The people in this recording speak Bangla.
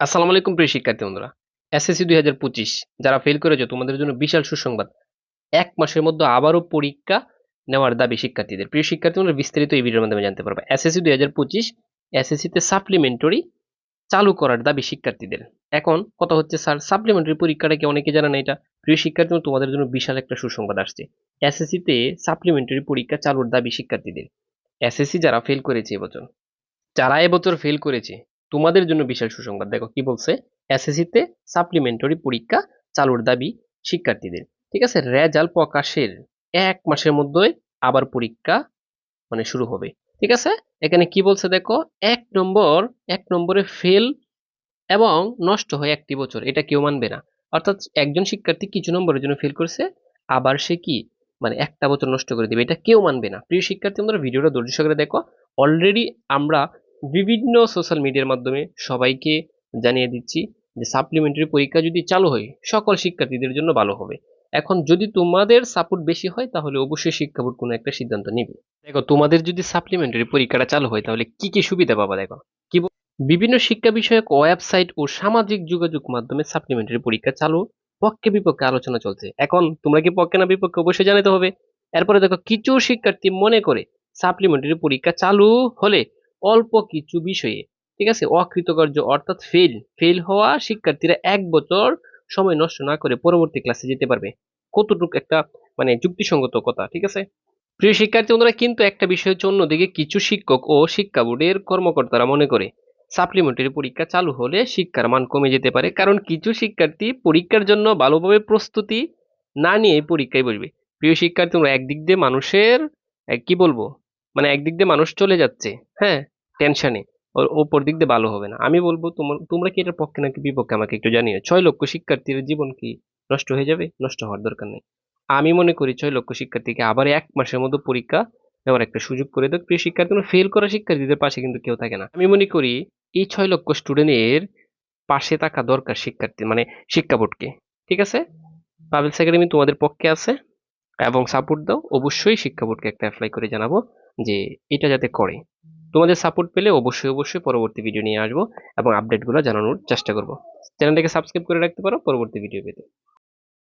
আসসালামু আলাইকুম প্রিয় শিক্ষার্থী বন্ধুরা। এসএসসি দুই হাজার পঁচিশ যারা ফেল করেছ, তোমাদের জন্য বিশাল সুসংবাদ। এক মাসের মধ্যে আবারও পরীক্ষা নেওয়ার দাবি শিক্ষার্থীদের। প্রিয় শিক্ষার্থী বন্ধুরা, বিস্তারিত এই ভিডিওর মাধ্যমে জানতে পারবে। এসএসসি দুই হাজার পঁচিশ এসএসসিতে সাপ্লিমেন্টারি চালু করার দাবি শিক্ষার্থীদের। এখন কথা হচ্ছে, স্যার সাপ্লিমেন্টারি পরীক্ষাটা কি অনেকে জানে না এটা? প্রিয় শিক্ষার্থী তোমাদের জন্য বিশাল একটা সুসংবাদ আসছে। এসএসসিতে সাপ্লিমেন্টারি পরীক্ষা চালুর দাবি শিক্ষার্থীদের। এসএসসি যারা ফেল করেছে এবছর, যারা এবছর ফেল করেছে তোমাদের জন্য বিশাল সুসংবাদ। দেখো কি বলছে? এসএসসিতে সাপ্লিমেন্টারি পরীক্ষা চালুর দাবি শিক্ষার্থীদের। ঠিক আছে? রেজাল্ট প্রকাশের এক মাসের মধ্যে আবার পরীক্ষা মানে শুরু হবে। ঠিক আছে? এখানে কি বলছে দেখো? এক নম্বর, এক নম্বরে ফেল এবং নষ্ট হয় একটি বছর। এটা কেউ মানবে না। অর্থাৎ একজন শিক্ষার্থী কিছু নম্বরের জন্য ফেল করছে, আবার সে কি? মানে একটা বছর নষ্ট করে দিবে। এটা কেউ মানবে না। প্রিয় শিক্ষার্থী তোমরা ভিডিওটা ধৈর্য সহকারে দেখো। অলরেডি আমরা বিভিন্ন সোশ্যাল মিডিয়ার মাধ্যমে সবাইকে জানিয়ে দিচ্ছি যে সাপ্লিমেন্টারি পরীক্ষা যদি চালু হয়, সকল শিক্ষার্থীদের জন্য ভালো হবে। এখন যদি তোমাদের সাপোর্ট বেশি হয়, তাহলে অবশ্যই শিক্ষা বোর্ড কোনো একটা সিদ্ধান্ত নেবে। দেখো, তোমাদের যদি সাপ্লিমেন্টারি পরীক্ষাটা চালু হয়, তাহলে কি কি সুবিধা পাবা দেখো? কি বিভিন্ন শিক্ষা বিষয়ক ওয়েবসাইট ও সামাজিক যোগাযোগ মাধ্যমে সাপ্লিমেন্টারি পরীক্ষা চালু, পক্ষে বিপক্ষে আলোচনা চলছে। এখন তোমরা কি পক্ষে না বিপক্ষে অবশ্যই জানাতে হবে। এরপরে দেখো, কিছু শিক্ষার্থী মনে করে সাপ্লিমেন্টারি পরীক্ষা চালু হলে অল্প কিছু বিষয়ে, ঠিক আছে? অকৃতকার্য অর্থাৎ ফেল ফেল হওয়া শিক্ষার্থীরা এক বছর সময় নষ্ট না করে পরবর্তী ক্লাসে যেতে পারবে। কতটুকু একটা মানে যুক্তিসঙ্গত কথা, ঠিক আছে? প্রিয় শিক্ষার্থী, বন্ধুরা, কিন্তু একটা বিষয় হচ্ছে অন্যদিকে কিছু শিক্ষক ও শিক্ষা বোর্ডের কর্মকর্তারা মনে করে সাপ্লিমেন্টারি পরীক্ষা চালু হলে শিক্ষার মান কমে যেতে পারে, কারণ কিছু শিক্ষার্থী পরীক্ষার জন্য ভালোভাবে প্রস্তুতি না নিয়ে পরীক্ষায় বসবে। প্রিয় শিক্ষার্থী একদিক দিয়ে মানুষের কি বলব? মানে একদিক দিয়ে মানুষ চলে যাচ্ছে হ্যাঁ? টেনশনে। ওপর দিক দিয়ে ভালো হবে না। আমি বলব, তোমার, তোমরা কি এটার পক্ষে নাকি বিপক্ষে আমাকে একটু জানিও? ছয় লক্ষ শিক্ষার্থীর জীবন কি নষ্ট হয়ে যাবে? নষ্ট হওয়ার দরকার নেই। আমি মনে করি ছয় লক্ষ শিক্ষার্থীকে আবার এক মাসের মতো পরীক্ষা নেওয়ার একটা সুযোগ করে দেয় প্রিয় শিক্ষার্থী ফেল করা শিক্ষার্থীদের পাশে কিন্তু কেউ থাকে না। আমি মনে করি এই ছয় লক্ষ স্টুডেন্টের পাশে থাকা দরকার শিক্ষার্থী মানে শিক্ষা বোর্ডকে। ঠিক আছে? পাবলিক একাডেমি তোমাদের পক্ষে আছে। এবং সাপোর্ট দাও। অবশ্যই শিক্ষা বোর্ডকে একটা অ্যাপ্লাই করে জানাব যে এটা যাতে করে। তোমাদের সাপোর্ট পেলে অবশ্যই অবশ্যই পরবর্তী ভিডিও নিয়ে আসব এবং আপডেটগুলো জানানোর চেষ্টা করব। চ্যানেলটাকে সাবস্ক্রাইব করে রাখতে পারো পরবর্তী ভিডিও পেতে।